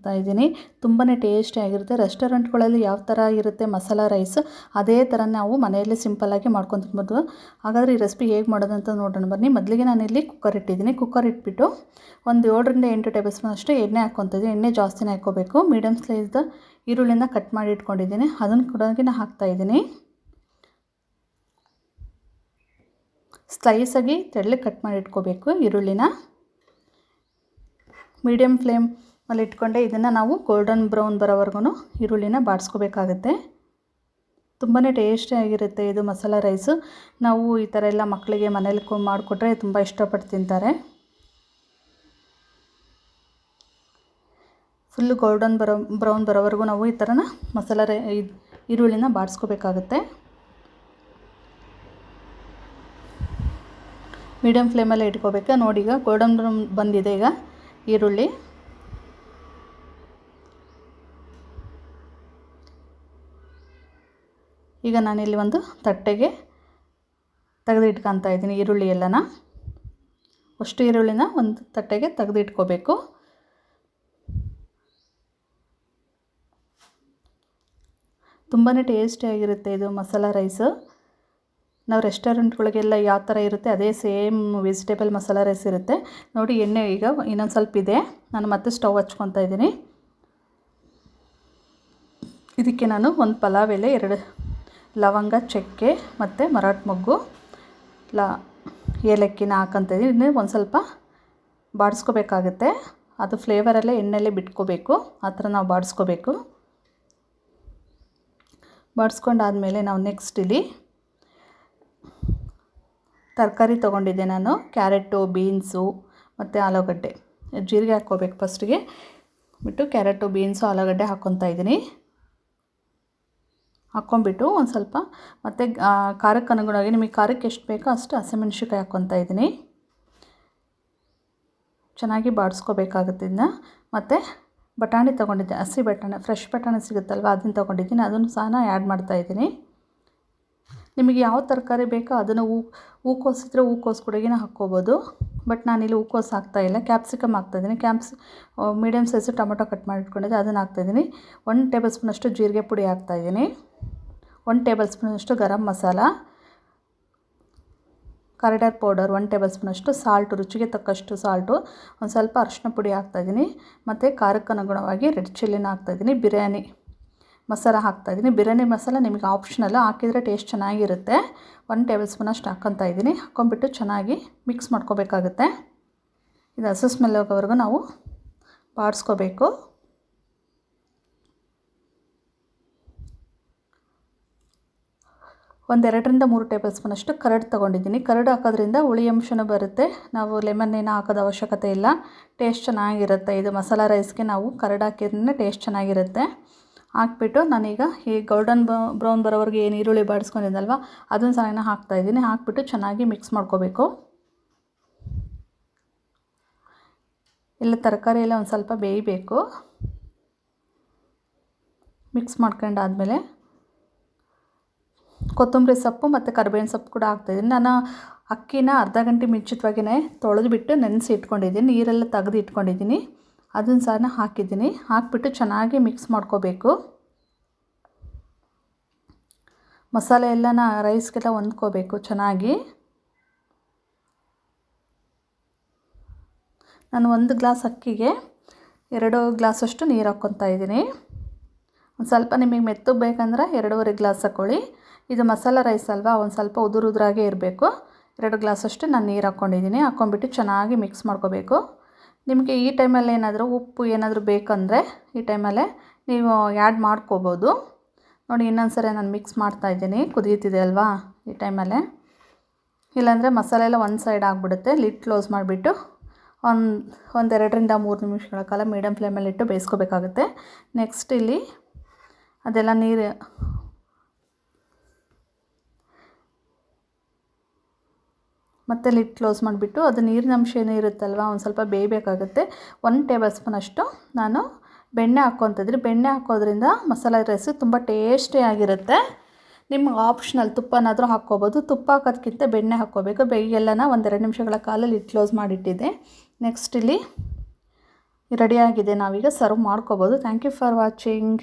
ಮಾಡ್ತಾ ಇದ್ದೀನಿ. ತುಂಬಾ ಟೇಸ್ಟಿಯಾಗಿರುತ್ತೆ ರೆಸ್ಟೋರೆಂಟ್ಗಳಲ್ಲಿ ಯಾವ ಥರ ಇರುತ್ತೆ ಮಸಾಲ ರೈಸ್, ಅದೇ ಥರ ನಾವು ಮನೆಯಲ್ಲೇ ಸಿಂಪಲ್ಲಾಗಿ ಮಾಡ್ಕೊಂಡು ತಿನ್ಬೋದು. ಹಾಗಾದರೆ ಈ ರೆಸಿಪಿ ಹೇಗೆ ಮಾಡೋದು ಅಂತ ನೋಡೋಣ. ಬನ್ನಿ. ಮೊದಲಿಗೆ ನಾನು ಇಲ್ಲಿ ಕುಕ್ಕರ್ ಇಟ್ಟಿದ್ದೀನಿ. ಕುಕ್ಕರ್ ಇಟ್ಬಿಟ್ಟು ಒಂದು ಏಳರಿಂದ ಎಂಟು ಟೇಬಲ್ ಸ್ಪೂನ್ ಅಷ್ಟು ಎಣ್ಣೆ ಹಾಕ್ಕೊತಿದ್ದೀನಿ. ಎಣ್ಣೆ ಜಾಸ್ತಿನೇ ಹಾಕ್ಕೋಬೇಕು. ಮೀಡಿಯಮ್ ಸೈಜ್ದ ಈರುಳ್ಳಿನ ಕಟ್ ಮಾಡಿ ಇಟ್ಕೊಂಡಿದ್ದೀನಿ. ಅದನ್ನು ಕೂಡ ನಾನು ಹಾಕ್ತಾಯಿದ್ದೀನಿ ಸ್ಲೈಸಾಗಿ ತೆಳ್ಳಗೆ ಕಟ್ ಮಾಡಿ ಇಟ್ಕೋಬೇಕು ಈರುಳ್ಳಿನ. ಮೀಡಿಯಮ್ ಫ್ಲೇಮ್ ಅಲ್ಲಿ ಇಟ್ಕೊಂಡೆ ಇದನ್ನು ನಾವು ಗೋಲ್ಡನ್ ಬ್ರೌನ್ ಬರೋವರೆಗೂ ಈರುಳ್ಳಿನ ಬಾಡಿಸ್ಕೋಬೇಕಾಗತ್ತೆ. ತುಂಬಾ ಟೇಸ್ಟಿಯಾಗಿರುತ್ತೆ ಇದು ಮಸಾಲ ರೈಸು ನಾವು ಈ ಥರ ಎಲ್ಲ ಮಕ್ಕಳಿಗೆ ಮನೇಲಿ ಮಾಡಿಕೊಟ್ರೆ ತುಂಬ ಇಷ್ಟಪಟ್ಟು ತಿಂತಾರೆ. ಫುಲ್ಲು ಗೋಲ್ಡನ್ ಬರೋ ಬ್ರೌನ್ ಬರೋವರೆಗೂ ನಾವು ಈ ಥರನ ಮಸಾಲ ರೈ ಈರುಳ್ಳಿನ ಬಾಡಿಸ್ಕೋಬೇಕಾಗತ್ತೆ. ಮೀಡಿಯಮ್ ಫ್ಲೇಮಲ್ಲೇ ಇಟ್ಕೋಬೇಕು. ನೋಡಿ ಈಗ ಗೋಲ್ಡನ್ ಬ್ರೌನ್ ಬಂದಿದೆ ಈಗ ಈರುಳ್ಳಿ. ಈಗ ನಾನಿಲ್ಲಿ ಒಂದು ತಟ್ಟೆಗೆ ತೆಗೆದು ಇಟ್ಕೊತಾ ಇದ್ದೀನಿ ಈರುಳ್ಳಿ ಎಲ್ಲನ. ಅಷ್ಟು ಈರುಳ್ಳಿನ ಒಂದು ತಟ್ಟೆಗೆ ತೆಗೆದು ಇಟ್ಕೋಬೇಕು ತುಂಬಾ ಟೇಸ್ಟಿಯಾಗಿರುತ್ತೆ ಇದು ಮಸಾಲ ರೈಸು. ನಾವು ರೆಸ್ಟೋರೆಂಟ್ಗಳಿಗೆಲ್ಲ ಯಾವ ಥರ ಇರುತ್ತೆ ಅದೇ ಸೇಮ್ ವೆಜಿಟೇಬಲ್ ಮಸಾಲ ರೈಸ್ ಇರುತ್ತೆ. ನೋಡಿ ಎಣ್ಣೆ ಈಗ ಇನ್ನೊಂದು ಸ್ವಲ್ಪ ಇದೆ. ನಾನು ಮತ್ತೆ ಸ್ಟವ್ ಹಚ್ಕೊತಾ ಇದ್ದೀನಿ. ಇದಕ್ಕೆ ನಾನು ಒಂದು ಪಲಾವ್ ಎಲೆ ಎರಡು ಲವಂಗ, ಚಕ್ಕೆ ಮತ್ತು ಮರಾಠ ಮೊಗ್ಗು. ಲ, ಏಲಕ್ಕಿನ ಹಾಕಂತ ಇದ್ದೀನಿ ಒಂದು ಸ್ವಲ್ಪ ಬಾಡಿಸ್ಕೋಬೇಕಾಗತ್ತೆ. ಅದು ಫ್ಲೇವರಲ್ಲೇ ಎಣ್ಣೆಲ್ಲೇ ಬಿಟ್ಕೋಬೇಕು. ಆ ಥರ ನಾವು ಬಾಡಿಸ್ಕೋಬೇಕು. ಬಾಡಿಸ್ಕೊಂಡಾದಮೇಲೆ ನಾವು ನೆಕ್ಸ್ಟ್ ಇಲ್ಲಿ ತರಕಾರಿ ತೊಗೊಂಡಿದ್ದೆ ನಾನು. ಕ್ಯಾರೆಟು, ಬೀನ್ಸು ಮತ್ತು ಆಲೂಗಡ್ಡೆ. ಜೀರಿಗೆ ಹಾಕ್ಕೋಬೇಕು ಫಸ್ಟಿಗೆ ಬಿಟ್ಟು ಕ್ಯಾರೆಟು, ಬೀನ್ಸು, ಆಲೂಗಡ್ಡೆ ಹಾಕ್ಕೊತಾ ಇದ್ದೀನಿ ಹಾಕ್ಕೊಂಬಿಟ್ಟು ಒಂದು ಸ್ವಲ್ಪ, ಮತ್ತು ಖಾರಕ್ಕೆ ಅನುಗುಣವಾಗಿ ನಿಮಗೆ ಖಾರಕ್ಕೆ ಎಷ್ಟು ಬೇಕೋ ಅಷ್ಟು ಹಸಿಮೆಣ್ಸಿಕಾಯಿ ಹಾಕ್ಕೊತಾ ಇದ್ದೀನಿ. ಚೆನ್ನಾಗಿ ಬಾಡಿಸ್ಕೋಬೇಕಾಗುತ್ತೆ ಇದನ್ನ ಮತ್ತು, ಬಟಾಣಿ ತೊಗೊಂಡಿದ್ದೆ. ಹಸಿ ಬಟಾಣಿ ಫ್ರೆಶ್ ಬಟಾಣಿ ಸಿಗುತ್ತಲ್ವ, ಅದನ್ನು ತೊಗೊಂಡಿದ್ದೀನಿ. ಅದನ್ನು ಸಹ ನಾನು ಆ್ಯಡ್ ಮಾಡ್ತಾಯಿದ್ದೀನಿ ನಿಮಗೆ ಯಾವ ತರಕಾರಿ ಬೇಕೋ ಅದನ್ನು ಹೂ ಹೂಕೋಸಿದ್ರೆ ಹೂಕೋಸು ಕೂಡಗಿನ ಹಾಕ್ಕೋಬೋದು. ಬಟ್ ನಾನಿಲ್ಲಿ ಹೂಕೋಸು ಹಾಕ್ತಾಯಿಲ್ಲ ಕ್ಯಾಪ್ಸಿಕಮ್ ಹಾಕ್ತಾಯಿದ್ದೀನಿ ಕ್ಯಾಪ್ಸಿ ಮೀಡಿಯಮ್ ಸೈಜು ಟೊಮೊಟೊ ಕಟ್ ಮಾಡಿಟ್ಕೊಂಡಿದ್ದೆ, ಅದನ್ನು ಹಾಕ್ತಾಯಿದ್ದೀನಿ ಒನ್ ಟೇಬಲ್ ಸ್ಪೂನಷ್ಟು ಜೀರಿಗೆ ಪುಡಿ ಹಾಕ್ತಾಯಿದ್ದೀನಿ ಒನ್ ಟೇಬಲ್ ಸ್ಪೂನಷ್ಟು ಗರಂ ಮಸಾಲ. ಕರಿಡರ್ ಪೌಡರ್ ಒನ್ ಟೇಬಲ್ ಸ್ಪೂನಷ್ಟು ಸಾಲ್ಟು ರುಚಿಗೆ ತಕ್ಕಷ್ಟು ಸಾಲ್ಟು ಒಂದು ಸ್ವಲ್ಪ ಅರಿಶಿನ ಪುಡಿ ಹಾಕ್ತಾಯಿದ್ದೀನಿ ಮತ್ತು ಖಾರಕ್ಕನುಗುಣವಾಗಿ ರೆಡ್ ಚಿಲ್ಲಿನ ಹಾಕ್ತಾಯಿದ್ದೀನಿ ಬಿರಿಯಾನಿ ಮಸಾಲ ಹಾಕ್ತಾಯಿದ್ದೀನಿ ಬಿರಿಯಾನಿ ಮಸಾಲ ನಿಮಗೆ ಆಪ್ಷನಲ್ಲ ಹಾಕಿದರೆ ಟೇಸ್ಟ್ ಚೆನ್ನಾಗಿರುತ್ತೆ. ಒನ್ ಟೇಬಲ್ ಸ್ಪೂನಷ್ಟು ಹಾಕ್ಕೊತಾ ಇದ್ದೀನಿ ಹಾಕ್ಕೊಂಬಿಟ್ಟು ಚೆನ್ನಾಗಿ ಮಿಕ್ಸ್ ಮಾಡ್ಕೋಬೇಕಾಗುತ್ತೆ. ಇದು ಹಸು ಸ್ಮೆಲ್ ನಾವು ಬಾಡಿಸ್ಕೋಬೇಕು ಒಂದೆರಡರಿಂದ ಮೂರು ಟೇಬಲ್ ಸ್ಪೂನಷ್ಟು ಕರಡು ತೊಗೊಂಡಿದ್ದೀನಿ. ಕರಡು ಹಾಕೋದ್ರಿಂದ ಹುಳಿ ಅಂಶನೂ ಬರುತ್ತೆ. ನಾವು ಲೆಮನ್ ಏನು ಹಾಕೋದು ಅವಶ್ಯಕತೆ ಇಲ್ಲ. ಟೇಸ್ಟ್ ಚೆನ್ನಾಗಿರುತ್ತೆ. ಇದು ಮಸಾಲ ರೈಸ್ಗೆ ನಾವು ಕರಡು ಹಾಕಿದ್ರೆ ಟೇಸ್ಟ್ ಚೆನ್ನಾಗಿರುತ್ತೆ. ಹಾಕ್ಬಿಟ್ಟು ನಾನೀಗ ಈ ಗೋಲ್ಡನ್ ಬ್ರೌನ್ ಬರೋವರೆಗೆ ಏನು ಈರುಳ್ಳಿ ಬಾಡಿಸ್ಕೊಂಡಿದ್ದಲ್ವ ಅದನ್ನು ಸಹ ಹಾಕ್ತಾಯಿದ್ದೀನಿ ಹಾಕ್ಬಿಟ್ಟು ಚೆನ್ನಾಗಿ ಮಿಕ್ಸ್ ಮಾಡ್ಕೋಬೇಕು. ಎಲ್ಲ ತರಕಾರಿ ಎಲ್ಲ ಒಂದು ಸ್ವಲ್ಪ ಬೇಯಬೇಕು. ಮಿಕ್ಸ್ ಮಾಡ್ಕೊಂಡಾದಮೇಲೆ ಕೊತ್ತಂಬರಿ ಸೊಪ್ಪು ಮತ್ತು ಕರಿಬೇವಿನ ಸೊಪ್ಪು ಕೂಡ ಹಾಕ್ತಾಯಿದ್ದೀನಿ ನಾನು ಅಕ್ಕಿನ ಅರ್ಧ ಗಂಟೆ ಮುಂಚಿತವಾಗಿಯೇ ತೊಳೆದುಬಿಟ್ಟು ನೆನೆಸಿ ಇಟ್ಕೊಂಡಿದ್ದೀನಿ. ನೀರೆಲ್ಲ ತೆಗೆದು ಇಟ್ಕೊಂಡಿದ್ದೀನಿ. ಅದನ್ನು ಸಹ ಹಾಕಿದ್ದೀನಿ. ಹಾಕಿಬಿಟ್ಟು ಚೆನ್ನಾಗಿ ಮಿಕ್ಸ್ ಮಾಡ್ಕೋಬೇಕು. ಮಸಾಲೆ ಎಲ್ಲನ ರೈಸ್ಗೆಲ್ಲ ಹೊಂದ್ಕೋಬೇಕು ಚೆನ್ನಾಗಿ. ನಾನು ಒಂದು ಗ್ಲಾಸ್ ಅಕ್ಕಿಗೆ ಎರಡು ಗ್ಲಾಸಷ್ಟು ನೀರು ಹಾಕ್ಕೊತಾ ಇದ್ದೀನಿ. ಒಂದು ಸ್ವಲ್ಪ ನಿಮಗೆ ಮೆತ್ತಗೆ ಬೇಕಂದ್ರೆ ಎರಡೂವರೆ ಗ್ಲಾಸ್ ಹಾಕ್ಕೊಳ್ಳಿ. ಇದು ಮಸಾಲ ರೈಸ್ ಅಲ್ವಾ, ಒಂದು ಸ್ವಲ್ಪ ಉದುರು ಉದುರಾಗೆ ಇರಬೇಕು. ಎರಡು ಗ್ಲಾಸಷ್ಟು ನಾನು ನೀರು ಹಾಕ್ಕೊಂಡಿದ್ದೀನಿ. ಹಾಕ್ಕೊಂಬಿಟ್ಟು ಚೆನ್ನಾಗಿ ಮಿಕ್ಸ್ ಮಾಡ್ಕೋಬೇಕು. ನಿಮಗೆ ಈ ಟೈಮಲ್ಲಿ ಏನಾದರೂ ಉಪ್ಪು ಏನಾದರೂ ಬೇಕಂದರೆ ಈ ಟೈಮಲ್ಲೇ ನೀವು ಆ್ಯಡ್ ಮಾಡ್ಕೋಬೋದು. ನೋಡಿ ಇನ್ನೊಂದು ಸರಿ ನಾನು ಮಿಕ್ಸ್ ಮಾಡ್ತಾ ಇದ್ದೀನಿ. ಕುದಿಯುತ್ತಿದೆ ಅಲ್ವಾ ಈ ಟೈಮಲ್ಲೇ. ಇಲ್ಲಾಂದರೆ ಮಸಾಲೆ ಎಲ್ಲ ಒಂದು ಸೈಡ್ ಆಗಿಬಿಡುತ್ತೆ. ಲಿಟ್ ಕ್ಲೋಸ್ ಮಾಡಿಬಿಟ್ಟು ಒಂದು ಒಂದೆರಡರಿಂದ ಮೂರು ನಿಮಿಷಗಳ ಕಾಲ ಮೀಡಿಯಮ್ ಫ್ಲೇಮಲ್ಲಿಟ್ಟು ಬೇಯಿಸ್ಕೋಬೇಕಾಗುತ್ತೆ. ನೆಕ್ಸ್ಟ್ ಇಲ್ಲಿ ಅದೆಲ್ಲ ನೀರು. ಮತ್ತೆ ಲಿಟ್ ಕ್ಲೋಸ್ ಮಾಡಿಬಿಟ್ಟು ಅದು ನೀರಿನ ಅಂಶ ಏನೂ ಇರುತ್ತಲ್ವ, ಒಂದು ಸ್ವಲ್ಪ ಬೇಯಬೇಕಾಗುತ್ತೆ. ಒಂದು ಟೇಬಲ್ ಸ್ಪೂನ್ ಅಷ್ಟು ನಾನು ಬೆಣ್ಣೆ ಹಾಕ್ಕೊತಿದ್ರಿ. ಬೆಣ್ಣೆ ಹಾಕೋದ್ರಿಂದ ಮಸಾಲೆ ರೈಸ್ ತುಂಬ ಟೇಸ್ಟಿಯಾಗಿರುತ್ತೆ ನಿಮ್ಗೆ ಆಪ್ಷನಲ್ ತುಪ್ಪನಾದರೂ ಹಾಕ್ಕೋಬೋದು. ತುಪ್ಪ ಹಾಕೋದಕ್ಕಿಂತ ಬೆಣ್ಣೆ ಹಾಕ್ಕೋಬೇಕು. ಬೆಯ್ಗೆಲ್ಲನ ಒಂದೆರಡು ನಿಮಿಷಗಳ ಕಾಲ ಲಿಟ್ ಕ್ಲೋಸ್ ಮಾಡಿಟ್ಟಿದ್ದೆ ನೆಕ್ಸ್ಟ್ ಇಲ್ಲಿ ರೆಡಿಯಾಗಿದೆ ನಾವೀಗ. ಸರ್ವ್ ಮಾಡ್ಕೋಬೋದು. Thank you for watching